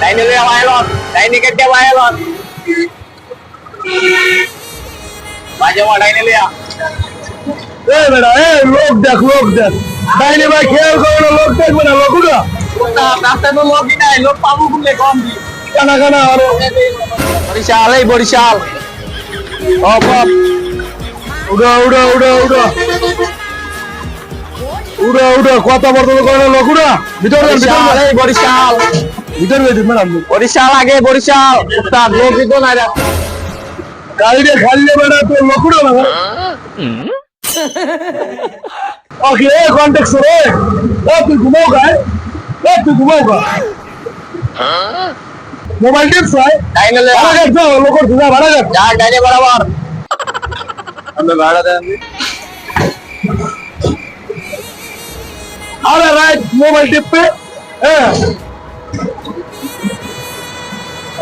ডাইনি লিয়া ভাইলন ডাইনি কেটে ভাইলন বাজে মা ডাইনি লিয়া এই বেটা এই লোক দেখ লোক দেখ ডাইনি ভাই খেয়াল করে না লোক দেখবে না লোক উঠা রাস্তায় তো লোকই নাই লোক পাবো বললে কম দি কানা কানা আরও বরিশাল এই বরিশাল অপ অপ উড়া উড়া উড়া উড়া উড়া উড়া কথা বলতে করে না লোক উড়া ভিতর ভিতর বরিশাল ভিতর গেছে ম্যাডাম বরিশাল আগে বরিশাল। তার লোকই তো নাই গাড়ি দিয়ে খালি বেড়া তো লোক উড়া না। ওকে এ কন্টেক্ট রে এ। তুই ঘুমাও গায় এ। তুই ঘুমাও গা। মোবাইল টিপস হয়। ডাইনি লিয়া ভাড়া গাছ যাও লোক যা ভাড়া গাছ। যা ডাইনি বরাবর। আমি ভাড়া দেন আরে রাইট মোবাইল টিপে হ্যাঁ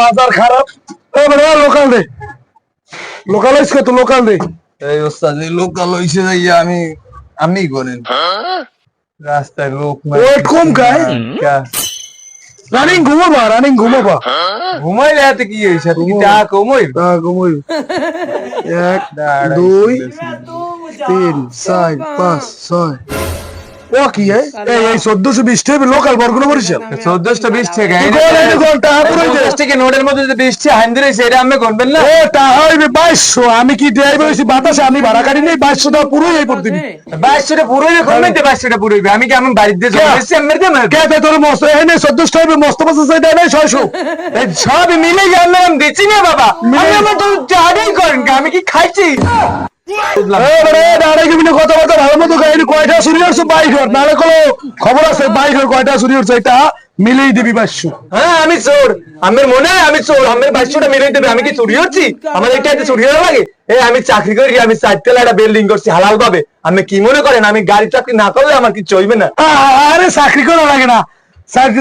বাজার খারাপ। এবারে লোকাল দে লোকালাইজ কত লোকাল দে এই ওস্তাদ এই লোকাল হইছে যাইয়া আমি আমি করেন? রাস্তায় লোক ওয়েট কম খায়। রানিং ঘুমাবা রানিং ঘুমাবা। ঘুমাইলে হাতে কি হয়েছে তুমি টাকা কমই তা ঘুমাই এক দুই তিন চার পাঁচ ছয়। ও কি এই? এই এই চোদ্দশো বিশ টাকা লোকাল বরগুনা বরিশাল? চোদ্দশো বিশ টাকা থেকে নোটের মধ্যে যদি বিশ টাকা হান দিলে সেটা আমি গণবেন না। ও টাকা হইবে বাইশশো। আমি কি ড্রাইভার হয়েছি বাতাসে? আমি ভাড়া কাটি নেই বাইশশো টাকা পুরোই এই প্রতিদিন বাইশশোটা পুরোই কমে দে বাইশশোটা পুরোই আমি কি আমার বাড়িতে জমা এসেছি আমি মেরে দেবো কে তোর মস্ত? এনে চোদ্দশো টাকা মস্ত মস্ত ছয়শো। সব মিলে গেলে আমি দিচ্ছি না বাবা। আমি আমার তো জানাই করেন কি, আমি কি খাইছি? কথা মতো কয়টা চুরি হচ্ছে বাইক নাহলে কোনো খবর আছে বাইক কয়টা চুরি হচ্ছে এটা মিলেই দিবি হ্যাঁ আমি চোর। আমার মনে হয় আমি চোর। আমার দেবে। আমি কি চুরি হচ্ছি আমার এটা এতে চুরি হওয়া লাগে? আমি চাকরি করি আমি চারতলা একটা বিল্ডিং করছি হালাল ভাবে। আমি কি মনে করেন আমি গাড়ি চাকরি না করলে আমার কি চলবে না? আরে চাকরি করা লাগে না।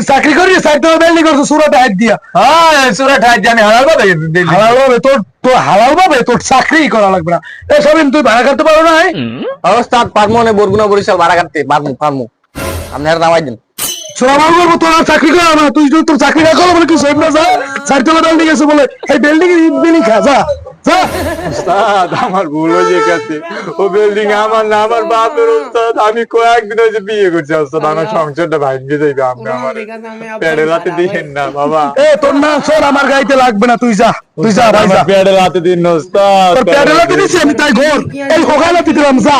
চাকরি করি সাইড বিল্ডিং করছে হাত দিয়া। হ্যাঁ চোরা ঠাই জানি হালাল ভাবে হালাল ভাবে তোর তোর হালাল ভাবে তোর চাকরি করা লাগবে না। এই সবিন তুই ভাড়া কাটতে পারো না? অবস্থা পারমো না বরগুনা বরিশাল ভাড়া কাটতে। পারমু পারমু। আপনি আর নামাই দিন। সোনা করব তোর চাকরি করা না। তুই যদি তোর চাকরি না করো বলে কি না যা চারতলা নিয়ে গেছে বলে এই বিল্ডিং এর বিল্ডিং খা যা। উস্তাদ আমার ভুল হয়ে গেছে। ও বিল্ডিং আমার না আমার বাপের উস্তাদ। আমি কয়েকদিন হয়েছে বিয়ে করছি উস্তাদ। আমার সংসারটা ভাঙে যাইবে আপনি আমার। পেড়ে রাতে দিয়েন না বাবা। এ তোর না চল আমার গাড়িতে লাগবে না তুই যা তুই যা ভাই যা। পেড়ে রাতে দিন না উস্তাদ। তোর প্যাডেলাতে দিছি আমি তাই ঘর। এই হোকালাতে দিলাম যা।